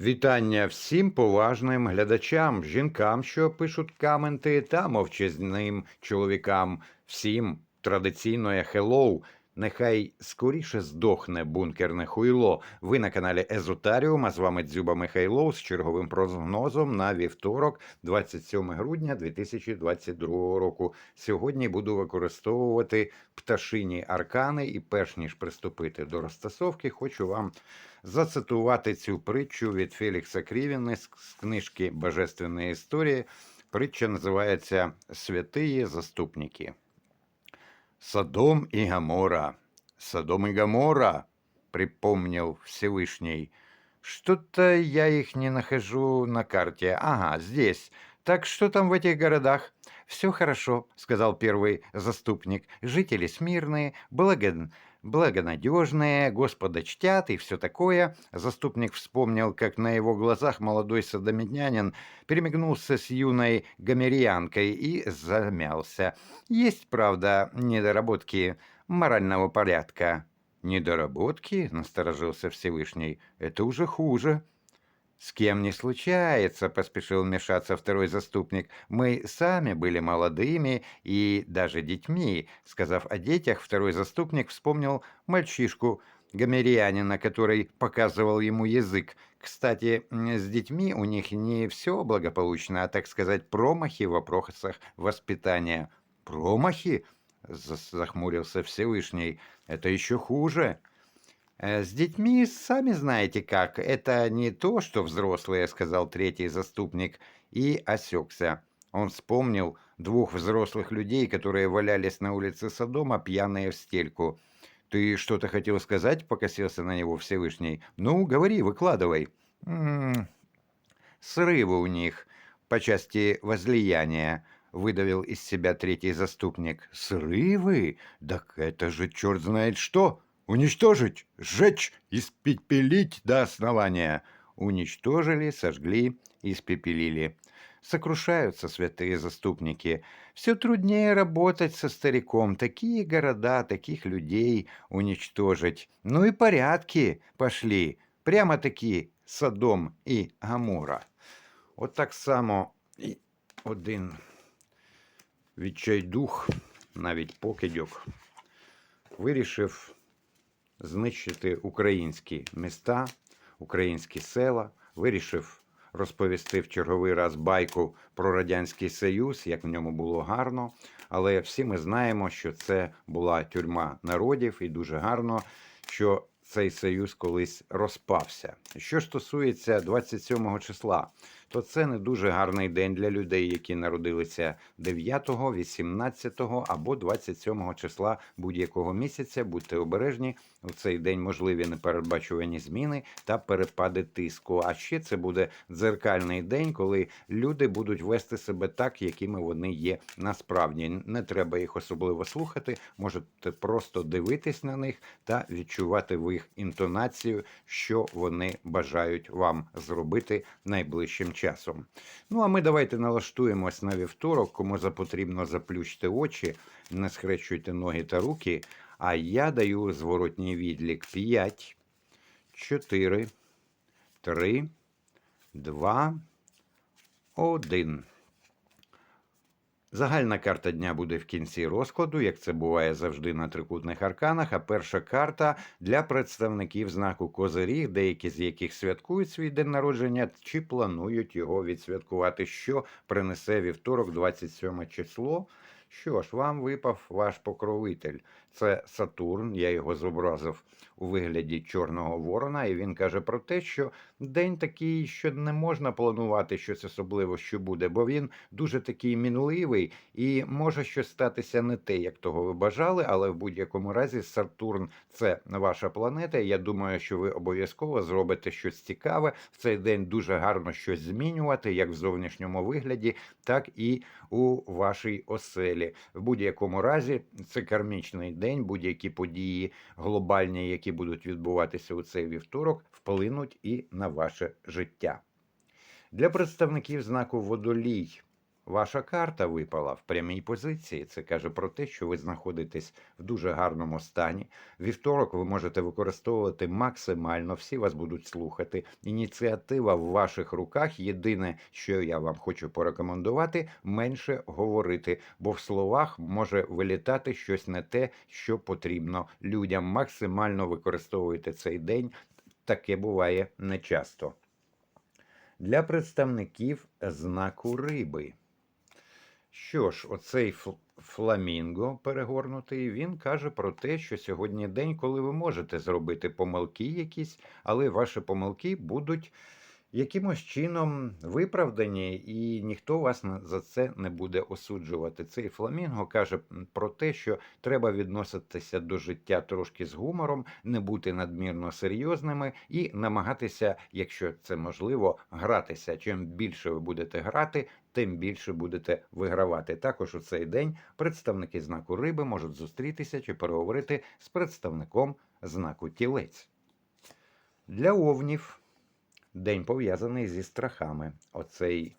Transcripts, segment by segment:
Вітання всім поважним глядачам, жінкам, що пишуть коменти, та мовчазним чоловікам. Всім традиційно хеллоу. Нехай скоріше здохне бункерне хуйло. Ви на каналі Езотаріум, а з вами Дзюба Михайлов з черговим прогнозом на вівторок, 27 грудня 2022 року. Сьогодні буду використовувати пташині аркани, і перш ніж приступити до розтасовки, хочу вам зацитувати цю притчу від Фелікса Крівіни з книжки Божественної історії. Притча називається Святые заступники. Содом и Гамора. Содом и Гамора, припомнил Всевышний. Что-то я их не нахожу на карте. Ага, здесь. Так что там в этих городах? Все хорошо, сказал первый заступник. Жители смирные, благо... благонадежные, Господа чтят и все такое. Заступник вспомнил, как на его глазах молодой садомитянин перемигнулся с юной гомерианкой и замялся. Есть, правда, недоработки морального порядка. Недоработки, насторожился Всевышний, это уже хуже. С кем не случается, поспешил вмешаться второй заступник. Мы сами были молодыми и даже детьми. Сказав о детях, второй заступник вспомнил мальчишку, гомерианина, который показывал ему язык. Кстати, с детьми у них не все благополучно, а, так сказать, промахи в вопросах воспитания. Промахи? Захмурился Всевышний. Это еще хуже. «Э, С детьми сами знаете как. Это не то, что взрослые, сказал третий заступник и осекся. Он вспомнил двух взрослых людей, которые валялись на улице Содома, пьяные в стельку. «Ты что-то хотел сказать?» — покосился на него Всевышний. «Ну, говори, выкладывай». «М, «Срывы у них по части возлияния», — выдавил из себя третий заступник. «Срывы? Так это же черт знает что! Уничтожить, сжечь, испепелить до основания!» Уничтожили, сожгли, испепелили. Сокрушаются святые заступники. Все труднее работать со стариком. Такие города, таких людей уничтожить. Ну и порядки пошли. Прямо-таки Содом і Гамора. От так само і один відчайдух, навіть покидьок, вирішив знищити українські міста, українські села, вирішив розповісти в черговий раз байку про Радянський Союз, як в ньому було гарно. Але всі ми знаємо, що це була тюрма народів, і дуже гарно, що цей союз колись розпався. Що ж стосується 27 числа, то це не дуже гарний день для людей, які народилися 9, 18 або 27 числа будь-якого місяця. Будьте обережні. У цей день можливі непередбачувані зміни та перепади тиску. А ще це буде дзеркальний день, коли люди будуть вести себе так, якими вони є насправді. Не треба їх особливо слухати. Можете просто дивитись на них та відчувати в їх інтонацію, що вони бажають вам зробити найближчим часом. Ну а ми давайте налаштуємось на вівторок. Кому потрібно заплющте очі, не схрещуйте ноги та руки. А я даю зворотній відлік 5, 4, 3, 2, 1. Загальна карта дня буде в кінці розкладу, як це буває завжди на трикутних арканах. А перша карта для представників знаку Козиріг, деякі з яких святкують свій день народження чи планують його відсвяткувати, що принесе вівторок, 27 число. Що ж, вам випав ваш покровитель. Це Сатурн, я його зобразив у вигляді чорного ворона, і він каже про те, що день такий, що не можна планувати щось особливо, що буде, бо він дуже такий мінливий і може щось статися не те, як того ви бажали, але в будь-якому разі Сатурн це ваша планета. і Я думаю, що ви обов'язково зробите щось цікаве. В цей день дуже гарно щось змінювати, як в зовнішньому вигляді, так і у вашій оселі. В будь-якому разі це кармічний день, будь-які події глобальні, які будуть відбуватися у цей вівторок, вплинуть і на ваше життя. Для представників знаку водолій ваша карта випала в прямій позиції. Це каже про те, що ви знаходитесь в дуже гарному стані. Вівторок ви можете використовувати максимально, всі вас будуть слухати. Ініціатива в ваших руках. Єдине, що я вам хочу порекомендувати, менше говорити, бо в словах може вилітати щось не те, що потрібно людям. Максимально використовуйте цей день. Таке буває нечасто. Для представників знаку риби. Що ж, оцей фламінго перегорнутий, він каже про те, що сьогодні день, коли ви можете зробити помилки якісь, але ваші помилки будуть якимось чином виправдані, і ніхто вас за це не буде осуджувати. Цей фламінго каже про те, що треба відноситися до життя трошки з гумором, не бути надмірно серйозними і намагатися, якщо це можливо, гратися. Чим більше ви будете грати, тим більше будете вигравати. Також у цей день представники знаку риби можуть зустрітися чи переговорити з представником знаку тілець. Для овнів день пов'язаний зі страхами. Оцей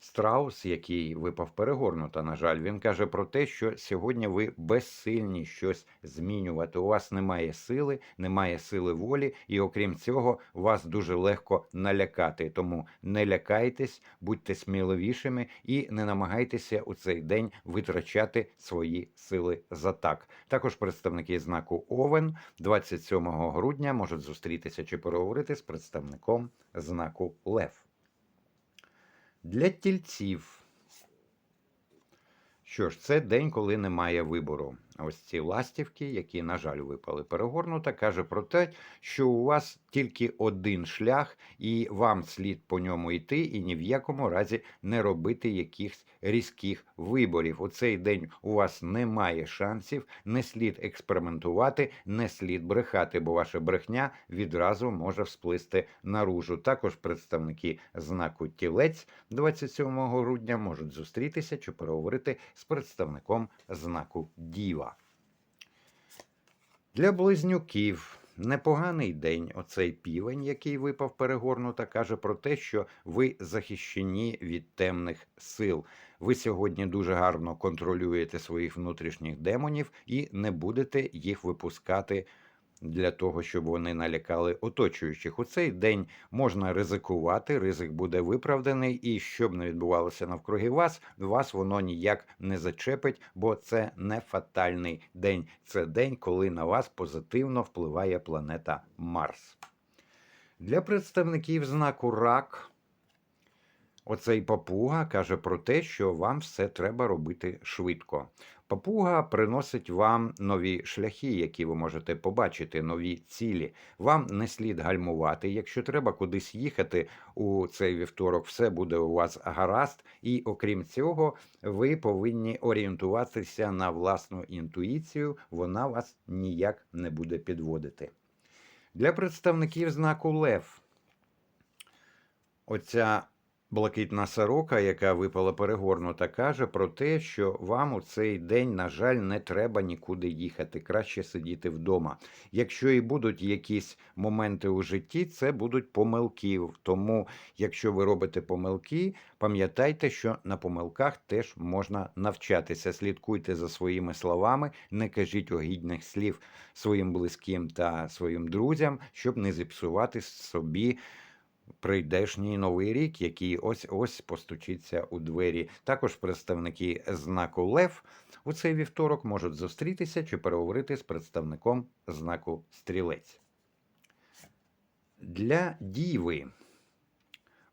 страус, який випав перегорнута, на жаль, він каже про те, що сьогодні ви безсильні щось змінювати. У вас немає сили, немає сили волі, і окрім цього, вас дуже легко налякати. Тому не лякайтесь, будьте сміливішими і не намагайтеся у цей день витрачати свої сили за так. Також представники знаку Овен 27 грудня можуть зустрітися чи переговорити з представником знаку Лев. Для тільців. Що ж, це день, коли немає вибору. Ось ці ластівки, які, на жаль, випали перегорнута, каже про те, що у вас тільки один шлях, і вам слід по ньому йти, і ні в якому разі не робити якихось різких виборів. У цей день у вас немає шансів, не слід експериментувати, не слід брехати, бо ваша брехня відразу може всплисти наружу. Також представники знаку тілець 27 грудня можуть зустрітися чи переговорити з представником знаку Діва. Для близнюків непоганий день. Оцей півень, який випав перегорнута, каже про те, що ви захищені від темних сил. Ви сьогодні дуже гарно контролюєте своїх внутрішніх демонів і не будете їх випускати для того, щоб вони налякали оточуючих. У цей день можна ризикувати, ризик буде виправданий, і що б не відбувалося навкруги вас, вас воно ніяк не зачепить, бо це не фатальний день. Це день, коли на вас позитивно впливає планета Марс. Для представників знаку рак. Оцей папуга каже про те, що вам все треба робити швидко. Папуга приносить вам нові шляхи, які ви можете побачити, нові цілі. Вам не слід гальмувати. Якщо треба кудись їхати у цей вівторок, все буде у вас гаразд. І окрім цього, ви повинні орієнтуватися на власну інтуїцію, вона вас ніяк не буде підводити. Для представників знаку Лев. Оця Блакитна сорока, яка випала перегорнута, каже про те, що вам у цей день, на жаль, не треба нікуди їхати, краще сидіти вдома. Якщо і будуть якісь моменти у житті, це будуть помилки. Тому, якщо ви робите помилки, пам'ятайте, що на помилках теж можна навчатися. Слідкуйте за своїми словами, не кажіть огідних слів своїм близьким та своїм друзям, щоб не зіпсувати собі прийдешній новий рік, який ось ось постучиться у двері. Також представники знаку Лев у цей вівторок можуть зустрітися чи переговорити з представником знаку Стрілець. Для діви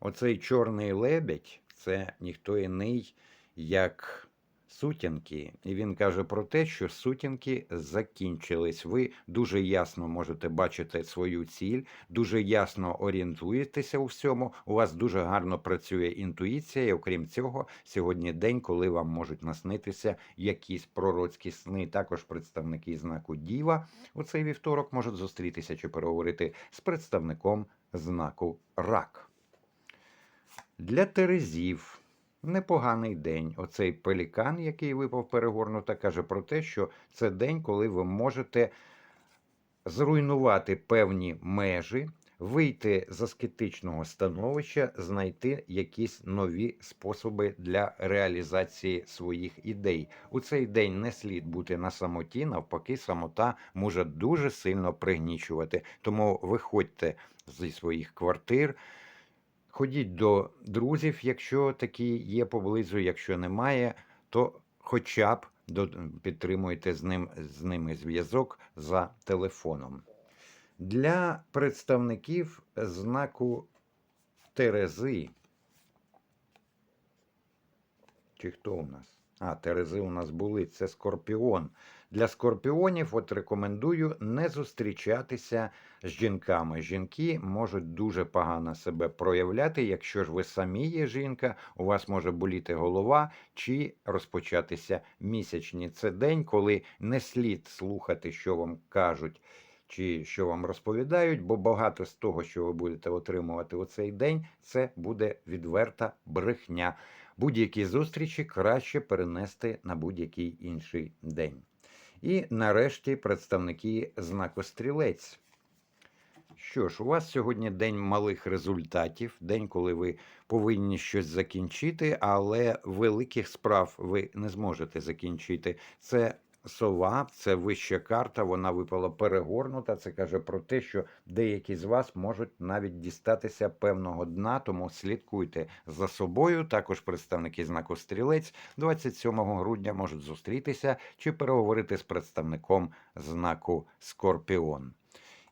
оцей чорний лебедь це ніхто іний, як сутінки. І він каже про те, що сутінки закінчились. Ви дуже ясно можете бачити свою ціль, дуже ясно орієнтуєтеся у всьому. У вас дуже гарно працює інтуїція, і окрім цього, сьогодні день, коли вам можуть наснитися якісь пророцькі сни. Також представники знаку Діва у цей вівторок можуть зустрітися чи переговорити з представником знаку Рак. Для Терезів непоганий день. Оцей пелікан, який випав перегорнута, каже про те, що це день, коли ви можете зруйнувати певні межі, вийти з аскетичного становища, знайти якісь нові способи для реалізації своїх ідей. У цей день не слід бути на самоті, навпаки, самота може дуже сильно пригнічувати. Тому виходьте зі своїх квартир. Ходіть до друзів, якщо такі є поблизу, якщо немає, то хоча б підтримуйте з, ним, з ними зв'язок за телефоном. Для представників знаку Терези. Чи хто у нас? А, Терези у нас були, це Скорпіон. Для скорпіонів от рекомендую не зустрічатися з жінками. Жінки можуть дуже погано себе проявляти. Якщо ж ви самі є жінка, у вас може боліти голова чи розпочатися місячні. Це день, коли не слід слухати, що вам кажуть. Чи що вам розповідають, бо багато з того, що ви будете отримувати у цей день, це буде відверта брехня. Будь-які зустрічі краще перенести на будь-який інший день. І нарешті представники знаку стрілець. Що ж, у вас сьогодні день малих результатів, день, коли ви повинні щось закінчити, але великих справ ви не зможете закінчити. Це сова, це вища карта, вона випала перегорнута. Це каже про те, що деякі з вас можуть навіть дістатися певного дна, тому слідкуйте за собою. Також представники знаку стрілець 27 грудня можуть зустрітися чи переговорити з представником знаку Скорпіон.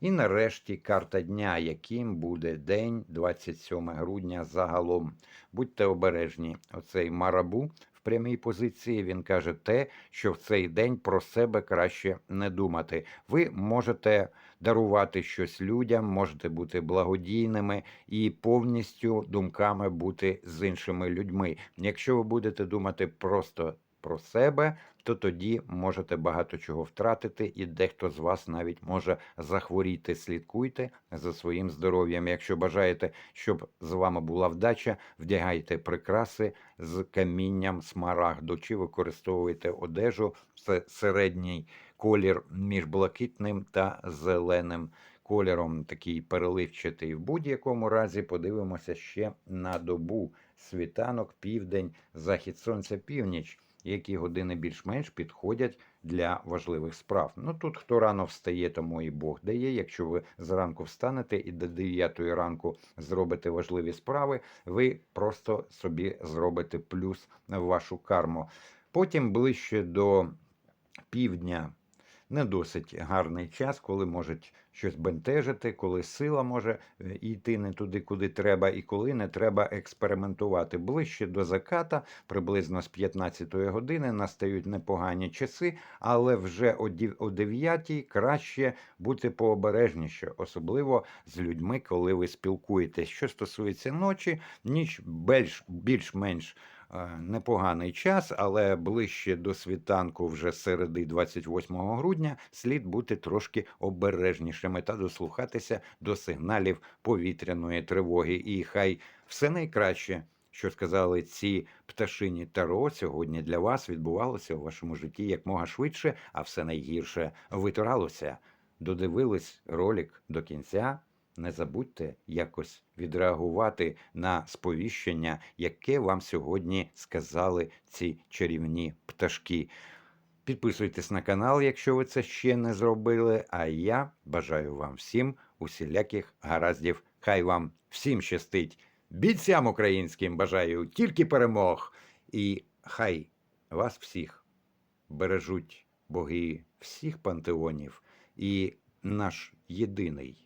І нарешті карта дня, яким буде день 27 грудня загалом. Будьте обережні, оцей марабу прямій позиції він каже те, що в цей день про себе краще не думати. Ви можете дарувати щось людям, можете бути благодійними і повністю думками бути з іншими людьми. Якщо ви будете думати просто про себе, то тоді можете багато чого втратити, і дехто з вас навіть може захворіти. Слідкуйте за своїм здоров'ям. Якщо бажаєте, щоб з вами була вдача, вдягайте прикраси з камінням смарагду, чи використовуйте одежу. Це середній колір між блакитним та зеленим. Кольором такий переливчатий. В будь-якому разі подивимося ще на добу світанок, південь, захід сонця, північ які години більш-менш підходять для важливих справ. Ну тут хто рано встає, тому і Бог дає. Якщо ви зранку встанете і до 9 ранку зробите важливі справи, ви просто собі зробите плюс в вашу карму. Потім ближче до півдня. Не досить гарний час, коли можуть щось бентежити, коли сила може е, йти не туди, куди треба, і коли не треба експериментувати. Ближче до заката, приблизно з 15 години, настають непогані часи, але вже о 9 краще бути пообережніше, особливо з людьми, коли ви спілкуєтесь. Що стосується ночі, ніч більш-менш. Е, непоганий час, але ближче до світанку, вже середи 28 грудня, слід бути трошки обережнішими та дослухатися до сигналів повітряної тривоги. І хай все найкраще. Що сказали ці пташині таро сьогодні для вас відбувалося у вашому житті якмога швидше, а все найгірше витиралося. Додивились ролик до кінця. Не забудьте якось відреагувати на сповіщення, яке вам сьогодні сказали ці чарівні пташки. Підписуйтесь на канал, якщо ви це ще не зробили. А я бажаю вам всім усіляких гараздів. Хай вам всім щастить. Бійцям українським бажаю тільки перемог. І хай вас всіх бережуть боги всіх пантеонів і наш єдиний.